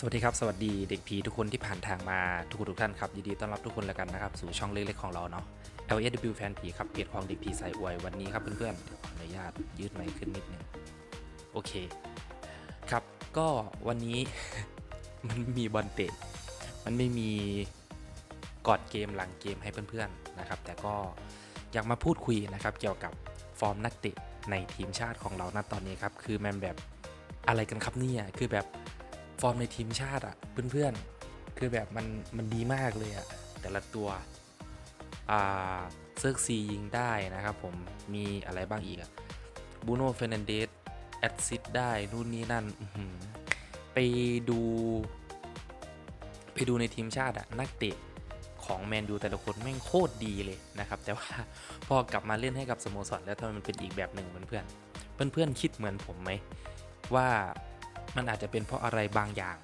สวัสดีครับ สวัสดีเด็กผีทุกคนที่ผ่านทางมาทุกทุกท่านครับยินดีต้อนรับทุกคนแล้วกันนะครับ สู่ช่องเล็กๆของเราเนาะ LSW แฟนผีครับเพจของเด็กผีใส่อวยวันนี้ครับเพื่อนๆเดี๋ยวขออนุญาตยืดไมค์ขึ้นนิดนึงโอเคครับก็วันนี้มันมีบอลเตะมันไม่มีกอนเกมหลังเกมให้เพื่อนๆนะครับ แต่ก็อยากมาพูดคุยนะครับ เกี่ยวกับฟอร์มนักเตะในทีมชาติของเราณตอนนี้ครับคือมันแบบอะไรกันครับเนี่ยคือแบบ ฟอร์มในทีมชาติอะเพื่อนๆ คือแบบมันมันดีมากเลยอะแต่ละตัว อ่าเซิร์กซียิงได้นะครับผม มีอะไรบ้างอีกอะบูโน่เฟรนันเดสแอดซิดได้นู่นนี่นั่นไปดู ไปดูในทีมชาติอะนักเตะของแมนยูแต่ละคนแม่งโคตรดีเลยนะครับ แต่ว่าพอกลับมาเล่นให้กับสโมสรแล้วทำไมมันเป็นอีกแบบหนึ่งเพื่อนๆเพื่อนๆคิดเหมือนผมไหมว่า มันอาจจะเป็นเพราะอะไรบางอย่าง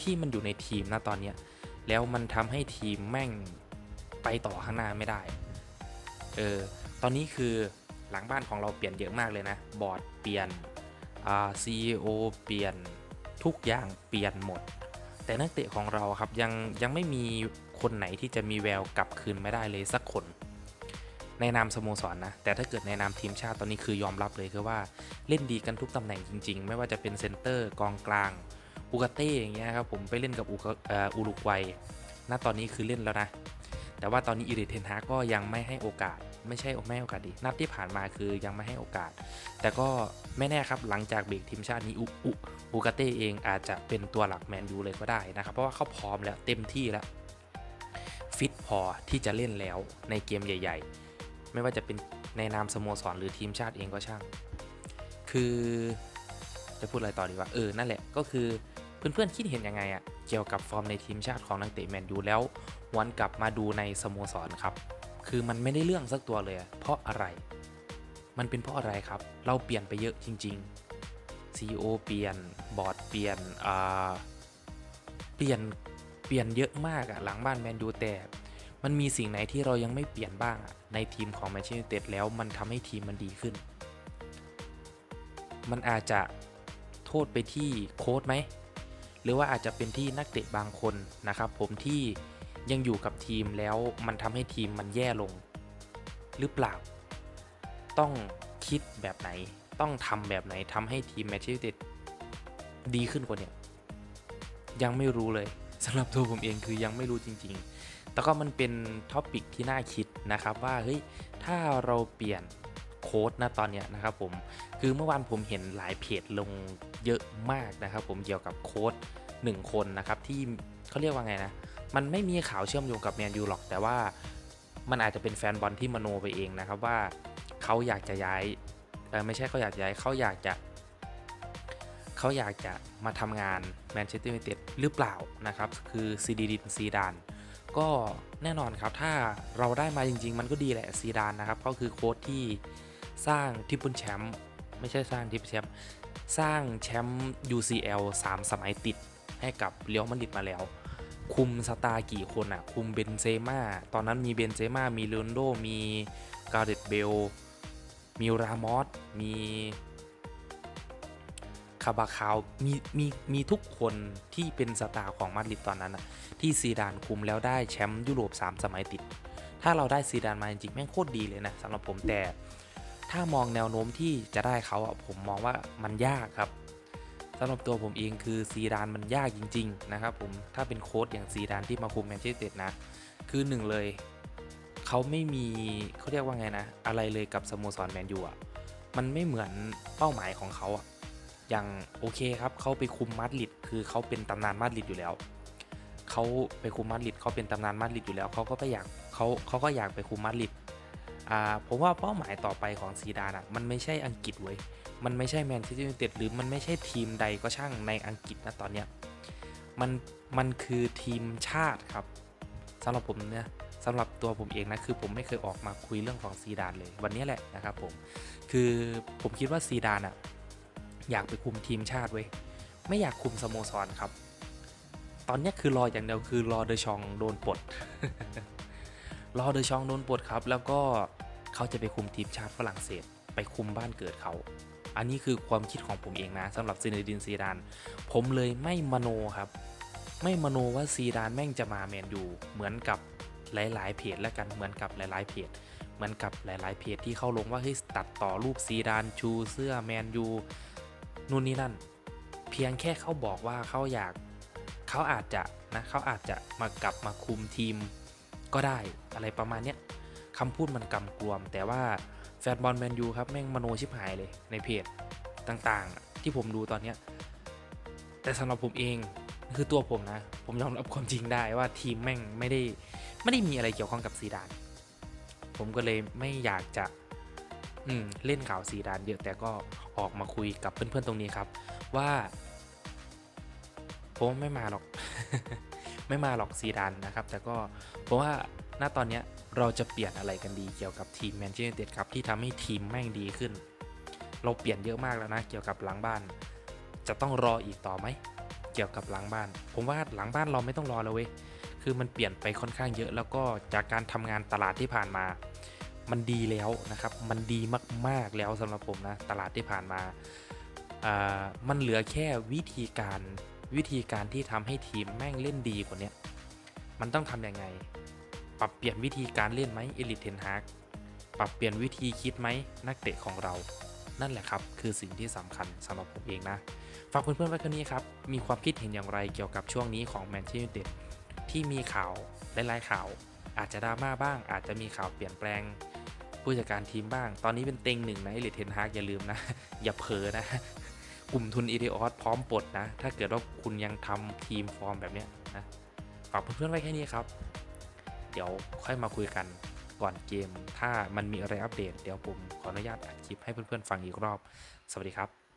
ที่มันอยู่ในทีมนะตอนเนี้ยแล้วมันทำให้ทีมแม่งไปต่อข้างหน้าไม่ได้ เออ ตอนนี้คือหลังบ้านของเราเปลี่ยนเยอะมากเลยนะ บอร์ดเปลี่ยนอ่า CEO เปลี่ยนทุกอย่างเปลี่ยนหมด แต่นักเตะของเราครับยังยังไม่มีคนไหนที่จะมีแววกลับคืนไม่ได้เลยสักคน ในนามสโมสรนนะ แต่ถ้าเกิดในนามทีมชาติตอนนี้คือยอมรับเลยคือว่าเล่นดีกันทุกตำแหน่งจริง ๆ ไม่ว่าจะเป็นเซนเตอร์กองกลางอูกาเต้อย่างเงี้ยครับผมไปเล่นกับอูกาเอ่ออุรุกวัยณตอนนี้คือเล่นแล้วนะ แต่ว่าตอนนี้อีริเทนฮาก็ยังไม่ให้โอกาส ไม่ใช่ไม่ให้โอกาสดีนัดที่ผ่านมาคือยังไม่ให้โอกาส แต่ก็ไม่แน่ครับหลังจากเบรกทีมชาตินี้อุอุอูกาเต้เองอาจจะเป็นตัวหลักแมนยูเลยก็ได้นะครับ เพราะว่าเขาพร้อมแล้วเต็มที่แล้วฟิตพอที่จะเล่นแล้วในเกมใหญ่ ๆ ไม่ว่าจะเป็นในนามสโมสรหรือทีมชาติเองก็ช่าง คือจะพูดอะไรต่อดีว่าเออนั่นแหละก็คือเพื่อนๆคิดเห็นยังไงอะเกี่ยวกับฟอร์มในทีมชาติของนักเตะแมนยูแล้ววันกลับมาดูในสโมสรครับ คือมันไม่ได้เรื่องสักตัวเลย เพราะอะไร มันเป็นเพราะอะไรครับ เราเปลี่ยนไปเยอะจริงๆ CEO เปลี่ยนบอร์ดเปลี่ยนอ่าเปลี่ยนเปลี่ยนเยอะมากอะหลังบ้านแมนยูแต่ มันมีสิ่งไหนที่เรายังไม่เปลี่ยนบ้างในทีมของแมนเชสเตอร์ยูไนเต็ดแล้วมันทำให้ทีมมันดีขึ้น มันอาจจะโทษไปที่โค้ดไหม หรือว่าอาจจะเป็นที่นักเตะบางคนนะครับผมที่ยังอยู่กับทีมแล้วมันทำให้ทีมมันแย่ลง หรือเปล่า ต้องคิดแบบไหนต้องทำแบบไหนทำให้ทีมแมนเชสเตอร์ยูไนเต็ดดีขึ้นกว่าเนี่ยยังไม่รู้เลยสำหรับตัวผมเองคือยังไม่รู้จริง ๆ แต่ก็มันเป็นท็อปิกที่น่าคิดนะครับว่าเฮ้ยถ้าเราเปลี่ยนโค้ดนะตอนเนี้ยนะครับผมคือเมื่อวานผมเห็นหลายเพจลงเยอะมากนะครับผมเกี่ยวกับโค้ดหนึ่งคนนะครับที่เขาเรียกว่าไงนะมันไม่มีข่าวเชื่อมโยงกับแมนยูหรอก แต่ว่ามันอาจจะเป็นแฟนบอลที่มโนไปเองนะครับว่าเขาอยากจะย้ายเออไม่ใช่เขาอยากย้ายเขาอยากจะเขาอยากจะมาทำงานแมนเชสเตอร์ยูไนเต็ดหรือเปล่านะครับ คือซีดีดินซีดาน ก็แน่นอนครับถ้าเราได้มาจริง ๆ มันก็ดีแหละซีดานนะครับก็คือโค้ชที่สร้างทิปเปิลแชมป์ไม่ใช่สร้างทิปแชมป์สร้างแชมป์ UCL 3 สมัยติดให้กับเรียวมาดริดมาแล้ว คุมสตาร์กี่คนอะคุมเบนเซม่าตอนนั้นมีเบนเซม่ามีเลนโดมีกาเรตเบลมีรามอสมีาบาคาวมีมีมีทุกคนที่เป็นสตาร์ของมาดริดตอนนั้นอะที่ซีดานคุมแล้วได้แชมป์ยุโรป 3 สมัยติด ถ้าเราได้ซีดานมาจริงๆแม่งโคตรดีเลยนะสำหรับผมแต่ถ้ามองแนวโน้มที่จะได้เขาอะผมมองว่ามันยากครับสำหรับตัวผมเองคือซีดานมันยากจริง ๆ นะครับผมถ้าเป็นโค้ชอย่างซีดานที่มาคุมแมนเชสเตอร์นะคือหนึ่งเลยเขาไม่มีเขาเรียกว่าไงนะ อะไรเลยกับสโมสรแมนยูอะมันไม่เหมือนเป้าหมายของเขาอะ อย่างโอเคครับเขาไปคุมมาดริดคือเขาเป็นตำนานมาดริดอยู่แล้วเขาไปคุมมาดริดเขาเป็นตำนานมาดริดอยู่แล้วเขาก็ไปอยากเขาเขาก็อยากไปคุมมาดริดอ่าผมว่าเป้าหมายต่อไปของซีดานอะมันไม่ใช่อังกฤษเว้ยมันไม่ใช่แมนเชสเตอร์ยูไนเต็ดหรือมันไม่ใช่ทีมใดก็ช่างในอังกฤษนะตอนเนี้ยมันมันคือทีมชาติครับสำหรับผมเนี่ยสำหรับตัวผมเองนะคือผมไม่เคยออกมาคุยเรื่องของซีดานเลยวันนี้แหละนะครับผมคือผมคิดว่าซีดานอะ อยากไปคุมทีมชาติเว้ยไม่อยากคุมสโมสรครับ ตอนนี้คือรออย่างเดียวคือรอเดชองโดนปลดรอเดชองโดนปลดครับ แล้วก็เขาจะไปคุมทีมชาติฝรั่งเศส ไปคุมบ้านเกิดเขาอันนี้คือความคิดของผมเองนะสำหรับซินเนดินซีดาน ผมเลยไม่มโนครับ ไม่มโนว่าซีดานแม่งจะมาแมนยูเหมือนกับหลาย ๆ เพจแล้วกันเหมือนกับหลาย ๆ เพจเหมือนกับหลาย ๆ เพจที่เข้าลงว่าเฮ้ยตัดต่อรูปซีดานชูเสื้อแมนยู นู่นนี่นั่น เพียงแค่เขาบอกว่าเขาอยากเขาอาจจะนะเขาอาจจะมากลับมาคุมทีม ก็ได้อะไรประมาณเนี้ยคำพูดมันกำกวม แต่ว่าแฟนบอลแมนยูครับแม่งมโนชิบหายเลยในเพจต่างๆ ที่ผมดูตอนเนี้ยแต่สำหรับผมเองคือตัวผมนะ ผมยอมรับความจริงได้ว่าทีมแม่งไม่ได้ไม่ได้มีอะไรเกี่ยวข้องกับซีดาน ผมก็เลยไม่อยากจะ เล่นข่าวซีดานเยอะแต่ก็ออกมาคุยกับเพื่อนๆตรงนี้ครับ ว่าผมไม่มาหรอก ไม่มาหรอกซีดานนะครับ แต่ก็เพราะว่าณตอนเนี้ยเราจะเปลี่ยนอะไรกันดีเกี่ยวกับทีมแมนเชสเตอร์ยูไนเต็ดครับที่ทำให้ทีมแม่งดีขึ้น เราเปลี่ยนเยอะมากแล้วนะเกี่ยวกับหลังบ้าน จะต้องรออีกต่อไหมเกี่ยวกับหลังบ้าน ผมว่าหลังบ้านเราไม่ต้องรอแล้วเว้ยคือมันเปลี่ยนไปค่อนข้างเยอะแล้วก็จากการทำงานตลาดที่ผ่านมา มันดีแล้วนะครับ มันดีมาก ๆ แล้วสำหรับผมนะ ตลาดที่ผ่านมาอ่ามันเหลือแค่วิธีการวิธีการที่ทำให้ทีมแม่งเล่นดีกว่านี้มันต้องทำยังไง ปรับเปลี่ยนวิธีการเล่นไหมเอลิทเทนฮากปรับเปลี่ยนวิธีคิดไหมนักเตะของเรา นั่นแหละครับ คือสิ่งที่สำคัญสำหรับผมเองนะ ฝากเพื่อนๆไว้แค่นี้ครับ มีความคิดเห็นอย่างไรเกี่ยวกับช่วงนี้ของแมนเชสเตอร์ยูไนเต็ดที่มีข่าวหลายๆข่าวอาจจะดราม่าบ้างอาจจะมีข่าวเปลี่ยนแปลง ผู้จัดการทีมบ้าง ตอนนี้เป็นเต็งหนึ่งนะเอลิเทนฮากอย่าลืมนะ อย่าเผลอนะ กลุ่มทุนอีเดออสพร้อมปลดนะ ถ้าเกิดว่าคุณยังทำทีมฟอร์มแบบเนี้ยนะฝากเพื่อนๆไว้แค่นี้ครับ เดี๋ยวค่อยมาคุยกันก่อนเกม ถ้ามันมีอะไรอัปเดต เดี๋ยวผมขออนุญาตอัดคลิปให้เพื่อนๆฟังอีกรอบ สวัสดีครับ